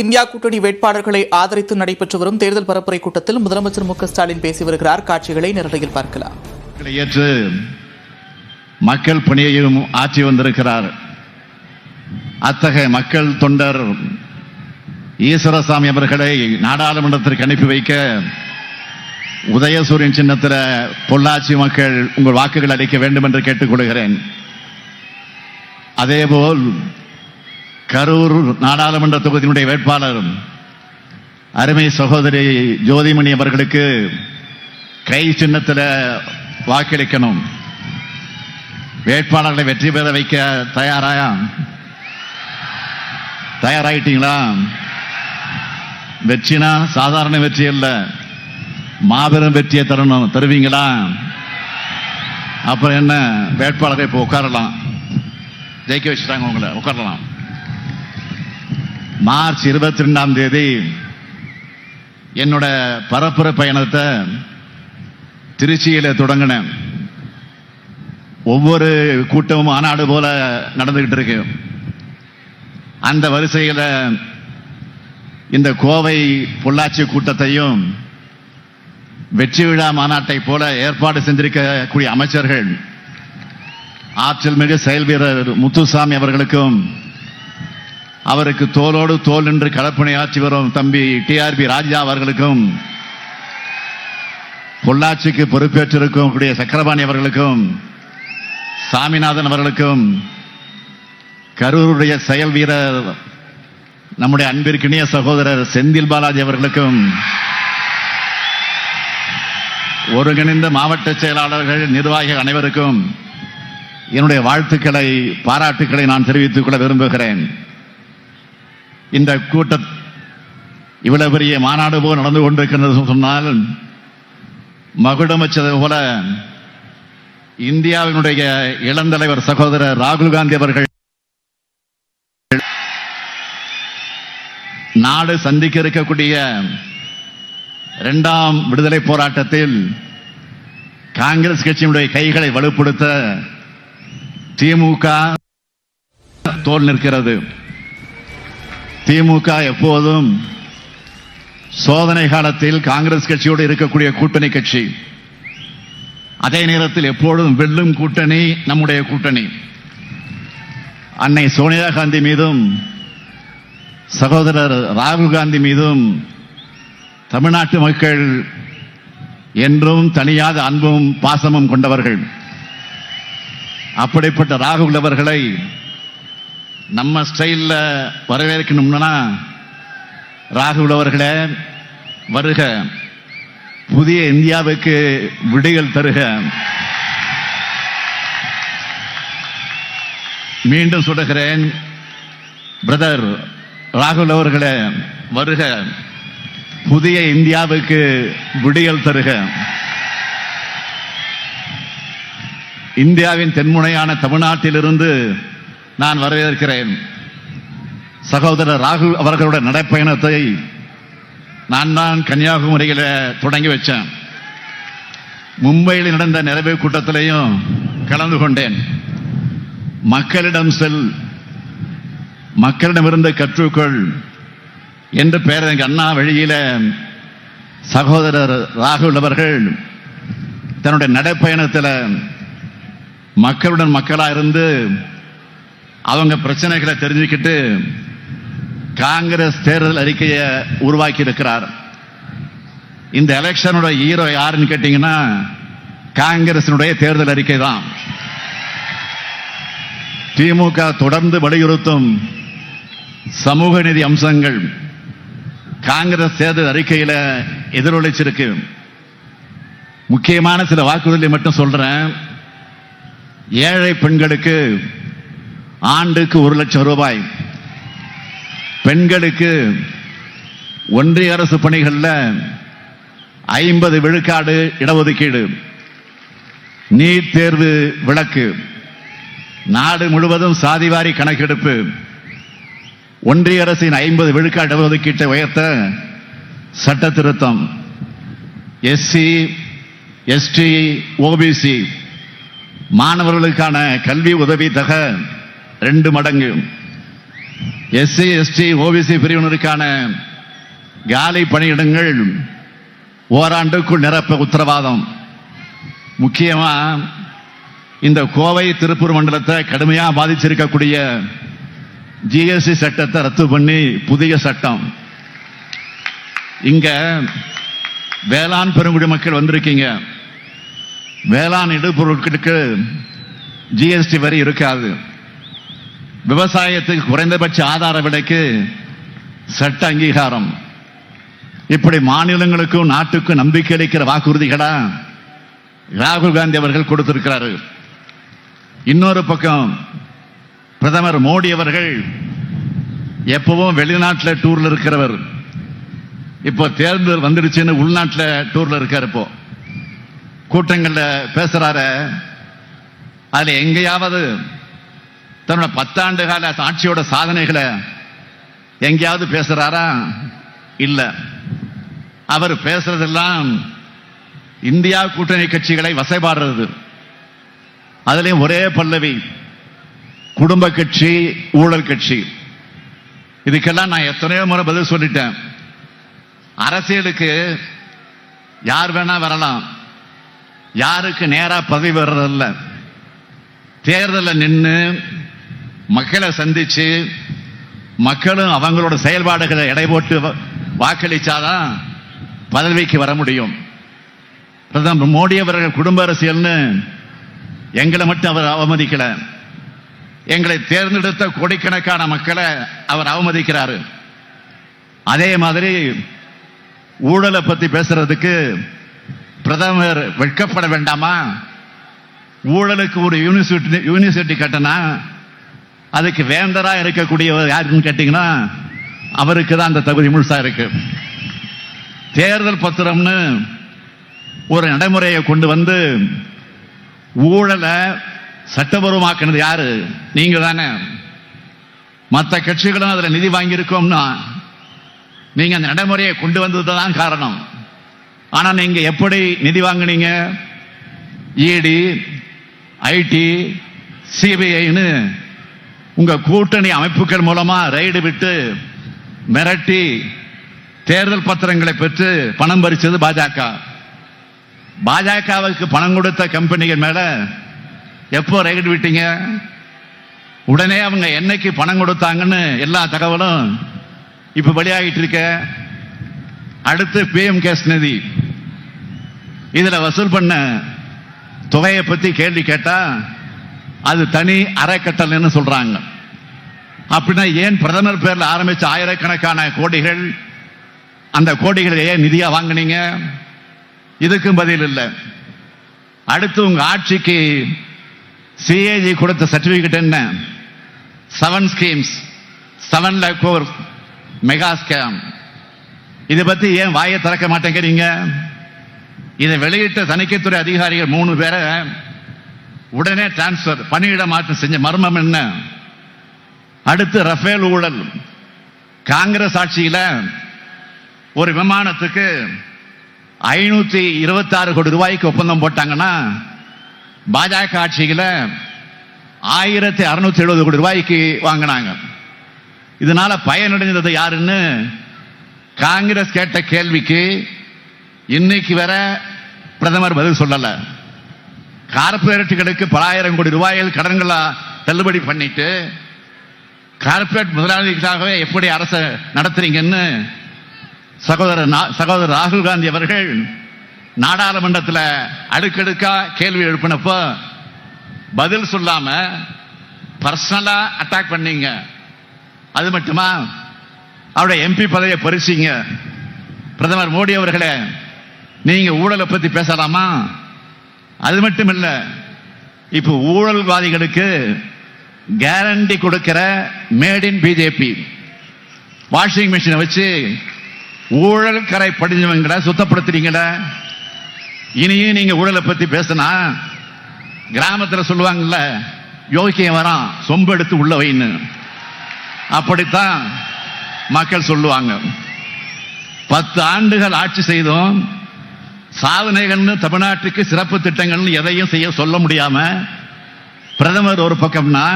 India கூட்டணி வேட்பாளர்களை ஆதரித்து நடைபெற்று வரும் தேர்தல் பரப்புரை கூட்டத்தில் முதலமைச்சர் மு ஸ்டாலின் பேசி வருகிறார். காட்சிகளை நேரலையில் பார்க்கலாம். ஏற்று மக்கள் பணியையும் ஆற்றி வந்திருக்கிறார். அத்தகைய மக்கள் தொண்டர் ஈஸ்வரசாமி அவர்களை நாடாளுமன்றத்திற்கு அனுப்பி வைக்க உதயசூரியன் சின்னத்தில் பொள்ளாச்சி மக்கள் உங்கள் வாக்குகள் அளிக்க வேண்டும் என்று கேட்டுக்கொள்கிறேன். அதேபோல் கரூர் நாடாளுமன்ற தொகுதியினுடைய வேட்பாளர் அருமை சகோதரி ஜோதிமணி அவர்களுக்கு கை சின்னத்தில் வாக்களிக்கணும். வேட்பாளர்களை வெற்றி பெற வைக்க தயாராயா? தயாராயிட்டீங்களா? வெற்றினா சாதாரண வெற்றி அல்ல. மாபெரும் வெற்றியை தரணும் தருவீங்களா? அப்புறம் என்ன? வேட்பாளரை இப்போ உட்காரலாம். ஜெயிக்க வச்சுட்டாங்க உங்களை உட்காரலாம். மார்ச் இருபத்தி ரெண்டாம் தேதி என்னோட பரப்புரை பயணத்தை திருச்சியில் தொடங்கினேன். ஒவ்வொரு கூட்டமும் மாநாடு போல நடந்துகிட்டு இருக்கு. அந்த வரிசையில் இந்த கோவை பொள்ளாச்சி கூட்டத்தையும் வெற்றி விழா மாநாட்டை போல ஏற்பாடு செஞ்சிருக்கக்கூடிய அமைச்சர்கள் ஆற்றல் மிகு செயல் வீரர் முத்துசாமி அவர்களுக்கும் அவருக்கு தோளோடு தோல் நின்று ஆற்றி வரும் தம்பி டிஆர்பி ராஜா அவர்களுக்கும் பொள்ளாச்சிக்கு பொறுப்பேற்றிருக்கும் கூடிய சக்கரபாணி அவர்களுக்கும் சாமிநாதன் அவர்களுக்கும் கரூருடைய செயல் வீரர் நம்முடைய அன்பிற்கினிய சகோதரர் செந்தில் பாலாஜி அவர்களுக்கும் ஒருங்கிணைந்த மாவட்ட செயலாளர்கள் நிர்வாகிகள் அனைவருக்கும் என்னுடைய வாழ்த்துக்களை பாராட்டுக்களை நான் தெரிவித்துக் கொள்ள விரும்புகிறேன். இந்த கூட்ட இவ்வளவு பெரிய மாநாடு போல் நடந்து கொண்டிருக்கிறது சொன்னால் மகுடம் வச்சது போல இந்தியாவினுடைய இளந்தலைவர் சகோதரர் ராகுல் காந்தி அவர்கள் நாடு சந்திக்க இருக்கக்கூடிய இரண்டாம் விடுதலை போராட்டத்தில் காங்கிரஸ் கட்சியினுடைய கைகளை வலுப்படுத்த திமுக தோல் நிற்கிறது. திமுக எப்போதும் சோதனை காலத்தில் காங்கிரஸ் கட்சியோடு இருக்கக்கூடிய கூட்டணி கட்சி. அதே நேரத்தில் எப்பொழுதும் வெல்லும் கூட்டணி நம்முடைய கூட்டணி. அன்னை சோனியா காந்தி மீதும் சகோதரர் ராகுல் காந்தி மீதும் தமிழ்நாட்டு மக்கள் என்றும் தனியாத அன்பும் பாசமும் கொண்டவர்கள். அப்படிப்பட்ட ராகுல் அவர்களை நம்ம ஸ்டைலில் வரவேற்கணும்னா ராகுல் அவர்களே வருக. புதிய இந்தியாவுக்கு விடிகள் தருக. மீண்டும் சொல்லுகிறேன் பிரதர் ராகுல் அவர்களே வருக. புதிய இந்தியாவுக்கு விடியல் தருக. இந்தியாவின் தென்முனையான தமிழ்நாட்டிலிருந்து நான் வரவேற்கிறேன். சகோதரர் ராகுல் அவர்களுடைய நடைப்பயணத்தை நான் தான் கன்னியாகுமரியில தொடங்கி வச்சேன். மும்பையில் நடந்த நிறைவு கூட்டத்திலையும் கலந்து கொண்டேன். மக்களிடம் செல் மக்களிடமிருந்து கற்றுக்கொள் என்று பெயர் எங்கள் அண்ணா வழியில சகோதரர் ராகுல் அவர்கள் தன்னுடைய நடைப்பயணத்தில் மக்களுடன் மக்களாக இருந்து அவங்க பிரச்சனைகளை தெரிஞ்சுக்கிட்டு காங்கிரஸ் தேர்தல் அறிக்கையை உருவாக்கி இருக்கிறார் இந்த எலெக்ஷனோட ஹீரோ யாருன்னு கேட்டீங்கன்னா காங்கிரசினுடைய தேர்தல் அறிக்கை தான். திமுக தொடர்ந்து வலியுறுத்தும் சமூக நிதி அம்சங்கள் காங்கிரஸ் தேர்தல் அறிக்கையில் எதிரொலிச்சிருக்கு. முக்கியமான சில வாக்குறுதிகளை மட்டும் சொல்றேன். ஏழை பெண்களுக்கு ஆண்டுக்கு ஒரு லட்சம் ரூபாய். பெண்களுக்கு ஒன்றிய அரசு பணிகளில் ஐம்பது விழுக்காடு இடஒதுக்கீடு. நீட் தேர்வு விலக்கு நாடு முழுவதும் சாதிவாரி கணக்கெடுப்பு. ஒன்றிய அரசின் ஐம்பது விழுக்காடு இடஒதுக்கீட்டை உயர்த்த சட்ட திருத்தம் எஸ்சி எஸ்டி ஓபிசி. மாணவர்களுக்கான கல்வி உதவி தக ரெண்டு மடங்கு. எஸ்சி எஸ்டி ஓபிசி பிரிவினருக்கான காலி பணியிடங்கள் ஓராண்டுக்குள் நிரப்ப உத்தரவாதம். முக்கியமா இந்த கோவை திருப்பூர் மண்டலத்தை கடுமையாக பாதிச்சிருக்கக்கூடிய ஜிஎஸ்டி சட்டத்தை ரத்து பண்ணி புதிய சட்டம். இங்க வேளாண் பெருங்குடி மக்கள் வந்திருக்கீங்க. வேளாண் இடுபொருட்களுக்கு ஜிஎஸ்டி வரி இருக்காது. விவசாயத்துக்கு குறைந்தபட்ச ஆதார விலைக்கு சட்ட அங்கீகாரம். இப்படி மாநிலங்களுக்கும் நாட்டுக்கும் நம்பிக்கை அளிக்கிற வாக்குறுதிகளா ராகுல் காந்தி அவர்கள் கொடுத்திருக்கிறாரு. இன்னொரு பக்கம் பிரதமர் மோடி அவர்கள் எப்பவும் வெளிநாட்டில் டூர்ல இருக்கிறவர். இப்போ தேர்தல் வந்துடுச்சுன்னு உள்நாட்டில் டூர்ல இருக்கார் இப்போ. கூட்டங்களில் பேசுறாரு. அதில் எங்கேயாவது தன்னோட பத்தாண்டு கால ஆட்சியோட சாதனைகளை எங்கேயாவது பேசுறாரா? இல்ல. அவர் பேசுறதெல்லாம் இந்தியா கூட்டணி கட்சிகளை வசைபாடுறது. அதுலயும் ஒரே பல்லவி. குடும்ப கட்சி ஊழல் கட்சி. இதுக்கெல்லாம் நான் எத்தனையோ முறை பதில் சொல்லிட்டேன். அரசியலுக்கு யார் வேணா வரலாம். யாருக்கு நேரா பதவி வர்றதில்ல. தேர்தலில் நின்று மக்களை சந்திச்சு மக்களும் அவங்களோட செயல்பாடுகளை எடை போட்டு வாக்களிச்சாதான் பதவிக்கு வர முடியும். பிரதமர் மோடி அவர்கள் குடும்ப அரசியல்னு எங்களை மட்டும் அவர் அவமதிக்கல. எங்களை தேர்ந்தெடுத்த கோடிக்கணக்கான மக்களை அவர் அவமதிக்கிறாரு. அதே மாதிரி ஊழலை பத்தி பேசுறதுக்கு பிரதமர் வெட்கப்பட வேண்டாமா? ஊழலுக்கு ஒரு யூனிவர்சிட்டி யூனிவர்சிட்டி கட்டினா அதுக்கு வேந்தரா இருக்கக்கூடியவர் யாருன்னு கேட்டீங்கன்னா அவருக்கு தான் அந்த தகுதி முழுசா இருக்கு. தேர்தல் பத்திரம்னு ஒரு நடைமுறையை கொண்டு வந்து ஊழலை சட்டபூர்வமாக்கினது யாரு? நீங்க தானே. மற்ற கட்சிகளும் அதுல நிதி வாங்கியிருக்கோம்னா நீங்க அந்த நடைமுறையை கொண்டு வந்தது தான் காரணம். ஆனா நீங்க எப்படி நிதி வாங்குனீங்க? இடி ஐடி சிபிஐன்னு உங்க கூட்டணி அமைப்புகள் மூலமா ரைடு விட்டு மிரட்டி தேர்தல் பத்திரங்களை பெற்று பணம் பறிச்சது பாஜக. பாஜகவுக்கு பணம் கொடுத்த கம்பெனிகள் மேல எப்போ ரைடு விட்டீங்க? உடனே அவங்க என்னைக்கு பணம் கொடுத்தாங்கன்னு எல்லா தகவலும் இப்ப வெளியாகிட்டு இருக்க. அடுத்து பிஎம் கேஸ் நிதி இதுல வசூல் பண்ண தொகையை பத்தி கேள்வி கேட்டா அது தனி அறக்கட்டளைன்னு சொல்றாங்க. அப்படின்னா ஏன் பிரதமர் பேரில் ஆரம்பிச்ச ஆயிரக்கணக்கான கோடிகள்? அந்த கோடிகளை ஏன் நிதியா வாங்குனீங்க? இதுக்கும் பதில் இல்லை. அடுத்து உங்க ஆட்சிக்கு சிஏஜி கொடுத்த சர்டிபிகேட் என்ன? Seven schemes seven lakh crore mega scam இதை பத்தி ஏன் வாயை திறக்க மாட்டேங்கிறீங்க? இதை வெளியிட்ட தணிக்கைத்துறை அதிகாரிகள் மூணு பேரை உடனே டிரான்ஸ்பர் பணியிட மாற்றம் செஞ்ச மர்மம் என்ன? அடுத்து ரஃபேல் ஊழல். காங்கிரஸ் ஆட்சியில ஒரு விமானத்துக்கு ஐநூத்தி இருபத்தாறு கோடி ரூபாய்க்கு ஒப்பந்தம் போட்டாங்கன்னா பாஜக ஆட்சியில ஆயிரத்தி அறுநூத்தி எழுபது கோடி ரூபாய்க்கு வாங்கினாங்க. இதனால பயனடைந்தது யாருன்னு காங்கிரஸ் கேட்ட கேள்விக்கு இன்னைக்கு வர பிரதமர் பதில் சொல்லலை. கார்பரேட்டுகளுக்கு பலாயிரம் கோடி ரூபாயில் கடன்களா தள்ளுபடி பண்ணிட்டு கார்பரேட் முதலாளிகளாகவே எப்படி அரசை நடத்துறீங்கன்னு சகோதரர் சகோதரர் ராகுல் காந்தி அவர்கள் நாடாளுமன்றத்தில் அடுக்கடுக்கா கேள்வி எழுப்பினப்போ பதில் சொல்லாம பர்சனலா அட்டாக் பண்ணீங்க. அது மட்டுமா? அவருடைய எம்பி பதவியை பறிச்சிங்க. பிரதமர் மோடி அவர்களே நீங்க ஊழலை பத்தி பேசலாமா? அது மட்டும் இல்ல இப்ப ஊழல்வாதிகளுக்கு கேரண்டி கொடுக்கிற மேட் இன் பிஜேபி வாஷிங் மிஷினை வச்சு ஊழல் கரை படிஞ்சவங்கட சுத்தப்படுத்துறீங்களே இனியும் நீங்க ஊழலை பத்தி பேசினா கிராமத்தில் சொல்லுவாங்கல்ல யோகியம் வரான் சொம்பு எடுத்து உள்ள வைன்னு. அப்படித்தான் மக்கள் சொல்லுவாங்க. பத்து ஆண்டுகள் ஆட்சி செய்தோம் சாதனைகள்னு தமிழ்நாட்டுக்கு சிறப்பு திட்டங்கள்னு எதையும் செய்ய சொல்ல முடியாம பிரதமர் ஒரு பக்கம்னா